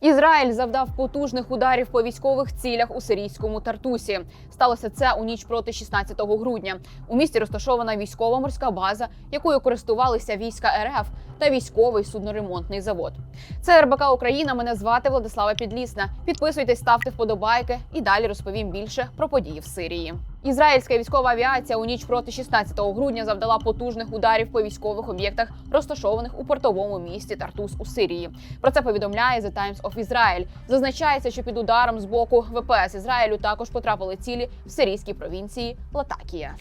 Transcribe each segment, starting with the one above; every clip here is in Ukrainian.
Ізраїль завдав потужних ударів по військових цілях у сирійському Тартусі. Сталося це у ніч проти 16 грудня. У місті розташована військова морська база, якою користувалися війська РФ та військовий судноремонтний завод. Це РБК Україна. Мене звати Владислава Підлісна. Підписуйтесь, ставте вподобайки і далі розповім більше про події в Сирії. Ізраїльська військова авіація у ніч проти 16 грудня завдала потужних ударів по військових об'єктах, розташованих у портовому місті Тартус у Сирії. Про це повідомляє The Times of Israel. Зазначається, що під ударом з боку ВПС Ізраїлю також потрапили цілі в сирійській провінції Латакія.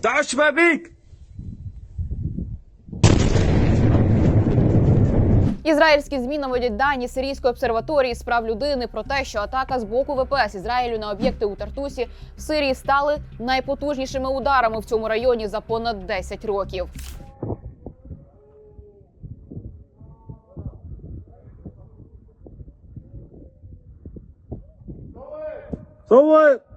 Ташмабік! Ізраїльські змі наводять дані сирійської обсерваторії з прав людини про те, що атака з боку ВПС Ізраїлю на об'єкти у Тартусі в Сирії стали найпотужнішими ударами в цьому районі за понад 10 років. So what?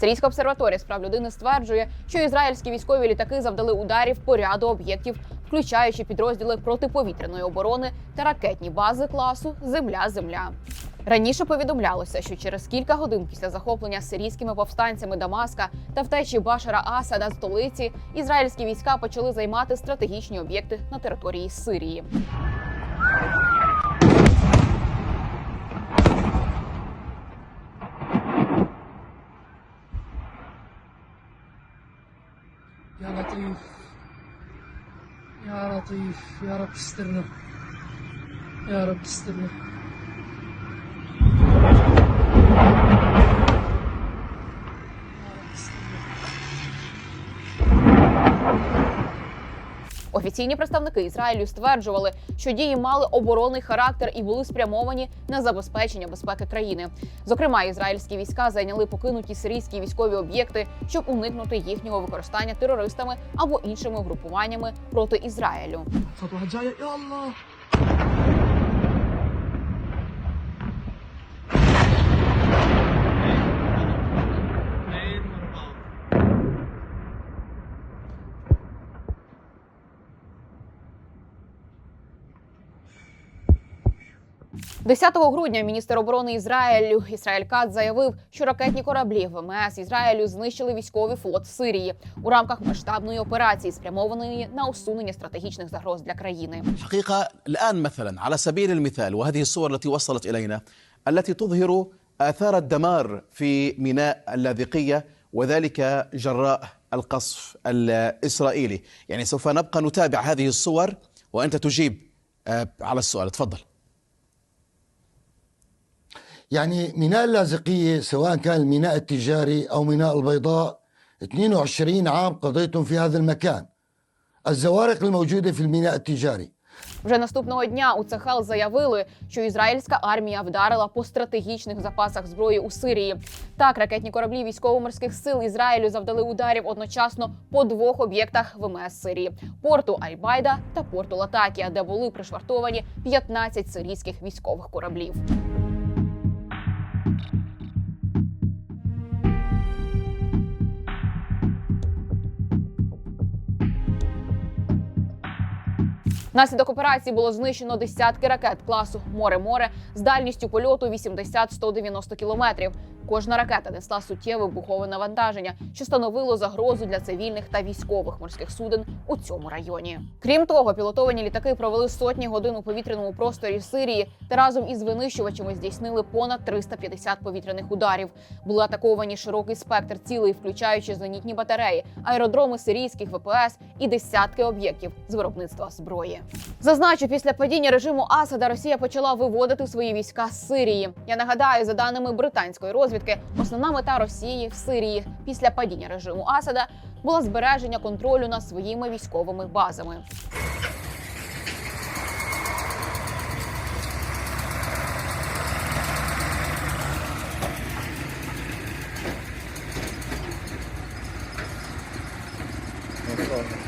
Сирійська обсерваторія з прав людини стверджує, що ізраїльські військові літаки завдали ударів по ряду об'єктів, включаючи підрозділи протиповітряної оборони та ракетні бази класу Земля-Земля. Раніше повідомлялося, що через кілька годин після захоплення сирійськими повстанцями Дамаска та втечі Башара Асада столиці ізраїльські війська почали займати стратегічні об'єкти на території Сирії. Ya Rabbi isterna. Ya Rabbi isterna. Офіційні представники Ізраїлю стверджували, що дії мали оборонний характер і були спрямовані на забезпечення безпеки країни. Зокрема, ізраїльські війська зайняли покинуті сирійські військові об'єкти, щоб уникнути їхнього використання терористами або іншими групуваннями проти Ізраїлю. 10 грудня міністр оборони Ізраїлю Ісраїль Кат заявив, що ракетні кораблі ВМС Ізраїлю знищили військовий флот Сирії у рамках масштабної операції, спрямованої на усунення стратегічних загроз для країни. حقيقة الآن مثلا على سبيل المثال وهذه الصور التي وصلت إلينا التي تظهر آثار الدمار في ميناء اللاذقية وذلك جراء القصف الإسرائيلي يعني سوف نبقى نتابع هذه الصور وأنت تجيب آه، على السؤال تفضل يعني ميناء اللاذقية سواء كان الميناء التجاري أو ميناء البيضاء 22 عام قضيتم في هذا المكان الزوارق الموجودة في الميناء التجاري Вже наступного дня у Цехел заявили, що ізраїльська армія вдарила по стратегічних запасах зброї у Сирії. Так, ракетні кораблі військово-морських сил Ізраїлю завдали ударів одночасно по двох об'єктах ВМС Сирії: порту Альбайда та порту Латакія, де були пришвартовані 15 сирійських військових кораблів. Внаслідок операції було знищено десятки ракет класу Море-море з дальністю польоту 80-190 кілометрів. Кожна ракета несла суттєве вибухове навантаження, що становило загрозу для цивільних та військових морських суден у цьому районі. Крім того, пілотовані літаки провели сотні годин у повітряному просторі Сирії та разом із винищувачами здійснили понад 350 повітряних ударів. Були атаковані широкий спектр цілей, включаючи зенітні батареї, аеродроми сирійських ВПС і десятки об'єктів з виробництва зброї. Зазначу, після падіння режиму Асада Росія почала виводити свої війська з Сирії. Я нагадаю, за даними британської розвідки, основна мета Росії в Сирії після падіння режиму Асада була збереження контролю над своїми військовими базами. Ну, Thank you.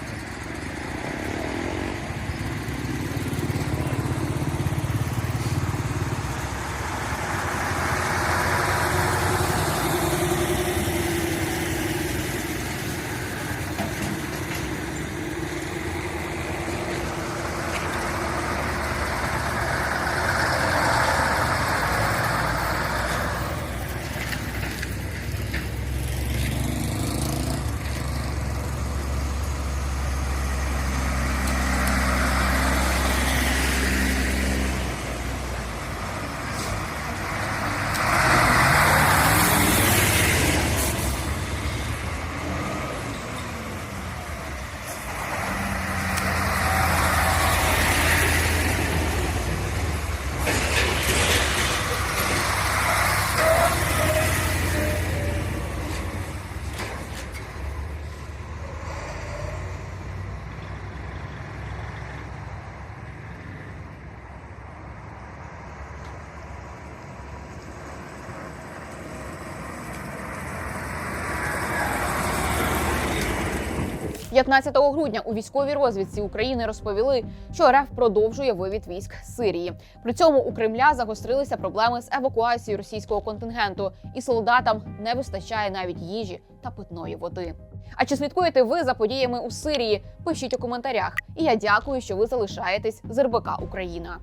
15 грудня у військовій розвідці України розповіли, що РФ продовжує вивід військ з Сирії. При цьому у Кремля загострилися проблеми з евакуацією російського контингенту, і солдатам не вистачає навіть їжі та питної води. А чи слідкуєте ви за подіями у Сирії? Пишіть у коментарях. І я дякую, що ви залишаєтесь з РБК Україна.